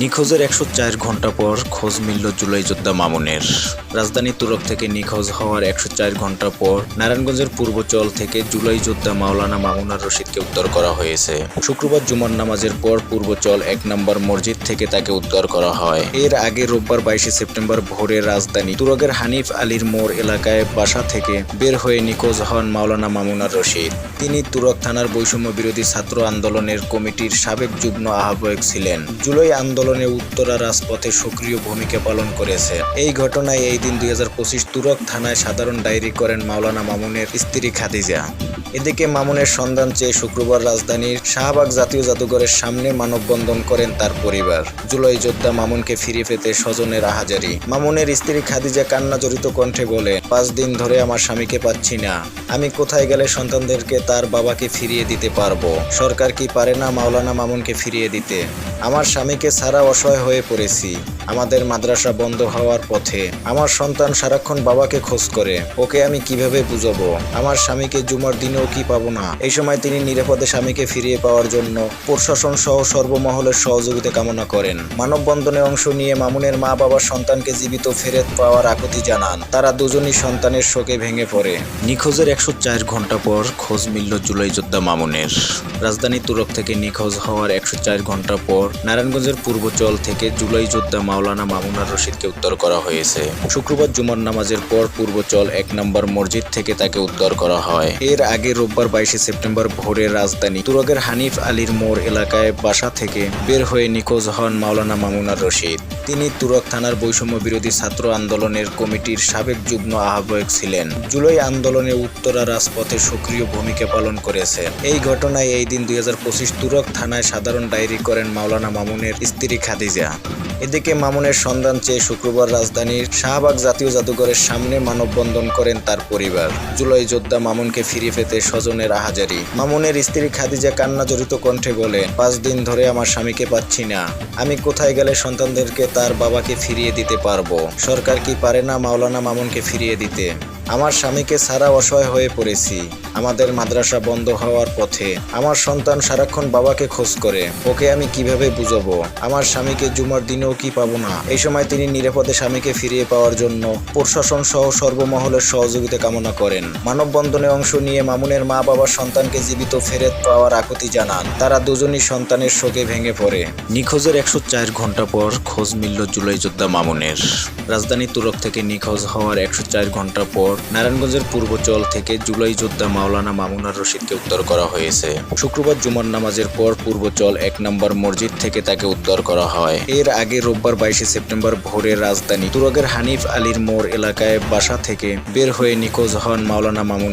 নিখোঁজের একশো চার ঘণ্টা পর খোঁজ মিলল জুলাই যোদ্ধা মামুনের। রাজধানী তুরক থেকে নিখোঁজ হওয়ার একশো চার ঘণ্টা পর নারায়ণগঞ্জের পূর্বচল থেকে জুলাই যোদ্ধা মাওলানা মামুনার রশিদকে উদ্ধার করা হয়েছে। শুক্রবার জুমার নামাজের পর পূর্বচল এক নম্বর মসজিদ থেকে তাকে উদ্ধার করা হয়। এর আগে রোববার বাইশে সেপ্টেম্বর ভোরে রাজধানী তুরকের হানিফ আলীর মোড় এলাকায় বাসা থেকে বের হয়ে নিখোঁজ হন মাওলানা মামুনার রশিদ। তিনি তুরক থানার বৈষম্য বিরোধী ছাত্র আন্দোলনের কমিটির সাবেক যুগ্ম আহ্বায়ক ছিলেন। জুলাই আন্দোলনে উত্তরা রাজপথে সক্রিয় ভূমিকা পালন করেছে। এই ঘটনায় এই দিন দুই তুরক থানায় সাধারণ ডায়েরি করেন মাওলানা মামুনের স্ত্রী খাদিজা। এদিকে মামুনের সন্ধান চেয়ে শুক্রবার রাজধানীর শাহবাগ জাতীয় জাদুঘরের সামনে মানববন্ধন করেন তার পরিবার। জুলাই যোদ্ধা মামুনকে ফিরে পেতে স্বজনের আহাজারি মামুনের স্ত্রী খাদিজা কান্না জড়িত কণ্ঠে বলে, পাঁচ দিন ধরে আমার স্বামীকে পাচ্ছি না। আমি কোথায় গেলে সন্তানদেরকে তার বাবাকে ফিরিয়ে দিতে পারব? সরকার কি পারে না মাওলানা মামুনকে ফিরিয়ে দিতে? আমার স্বামীকে ছাড়া অসহায় হয়ে পড়েছি। আমাদের মাদ্রাসা বন্ধ হওয়ার পথে। আমার সন্তান সারাক্ষণ বাবাকে খোঁজ করে। ওকে আমি কীভাবে বুঝাবো? আমার স্বামীকে জুমার দিনেও কি পাবো না? এই সময় তিনি নিরাপদে স্বামীকে ফিরিয়ে পাওয়ার জন্য প্রশাসন সহ সর্বমহলের সহযোগিতা কামনা করেন। মানববন্ধনে অংশ নিয়ে মামুনের মা বাবার সন্তানকে জীবিত ফেরত পাওয়ার আকুতি জানান। তারা দুজনই সন্তানের শোকে ভেঙে পড়ে। নিখোঁজের একশো চার ঘণ্টা পর খোঁজ মিলল জুলাই যোদ্ধা মামুনের। রাজধানী তুরক থেকে নিখোঁজ হওয়ার একশো চার ঘণ্টা পর নারায়ণগঞ্জের পূর্বচল থেকে জুলাই যোদ্ধা মাওলানা মামুনার রশিদকে উদ্ধার করা হয়েছে। শুক্রবার জুমার নামাজের পর পূর্বচল এক নম্বর মসজিদ থেকে তাকে উদ্ধার করা হয়। এর আগে রোববার বাইশে সেপ্টেম্বর ভোরে রাজধানী তুরগের হানিফ আলীর মোড় এলাকায় বাসা থেকে বের হয়ে নিখোঁজ হন মাওলানা মামুনার রশিদ। তিনি তুরক থানার বৈষম্য বিরোধী ছাত্র আন্দোলনের কমিটির সাবেক যুগ্ম আহ্বায়ক ছিলেন। জুলাই আন্দোলনে উত্তরা রাজপথে সক্রিয় ভূমিকা পালন করেছে এই ঘটনায় এই দিন দুই তুরক থানায় সাধারণ ডায়েরি করেন মাওলানা মামুনের স্ত্রী খাদিজা। এদিকে মামুনের সন্ধান চেয়ে শুক্রবার রাজধানীর শাহবাগ জাতীয় জাদুঘরের সামনে মানববন্ধন করেন তার পরিবার। জুলাই যোদ্ধা মামুনকে ফিরে পেতে স্বজনের আহাজারি। মামুনের স্ত্রী খাদিজা কান্না জড়িত কণ্ঠে বলে, পাঁচ দিন ধরে আমার স্বামীকে পাচ্ছি না। আমি কোথায় গেলে সন্তানদেরকে তার বাবাকে ফিরিয়ে দিতে পারব। সরকার কি পারে না মাওলানা মামুনকে ফিরিয়ে দিতে? আমার স্বামীকে সারা অসহায় হয়ে পড়েছি। আমাদের মাদ্রাসা বন্ধ হওয়ার পথে আমার সন্তান সারাক্ষণ বাবাকে খোঁজ করে। ওকে আমি কীভাবে বুঝাবো? আমার স্বামীকে জুমার দিনেও কি পাবো না? এই সময় তিনি নিরাপদে স্বামীকে ফিরিয়ে পাওয়ার জন্য প্রশাসন সহ সর্বমহলের সহযোগিতা কামনা করেন। মানববন্ধনে অংশ নিয়ে মামুনের মা বাবার সন্তানকে জীবিত ফেরত পাওয়ার আকুতি জানান। তারা দুজনই সন্তানের শোকে ভেঙে পড়ে। নিখোঁজের একশো চার ঘণ্টা পর খোঁজ মিলল জুলাই যোদ্ধা মামুনের। রাজধানী তুরক থেকে নিখোঁজ হওয়ার একশো চার ঘণ্টা পর নারায়ণগঞ্জের পূর্বচল থেকে জুলাই যোদ্ধা মাওলানা মামুনার রশিদকে উদ্ধার করা হয়েছে। শুক্রবার জুমার নামাজের পর পূর্বচল এক নম্বর মসজিদ থেকে তাকে উদ্ধার করা হয়। এর আগে রোববার বাইশে সেপ্টেম্বর ভোরে রাজধানী তুরগের হানিফ আলীর মোড় এলাকায় বাসা থেকে বের হয়ে নিখোঁজ হন মাওলানা মামুন।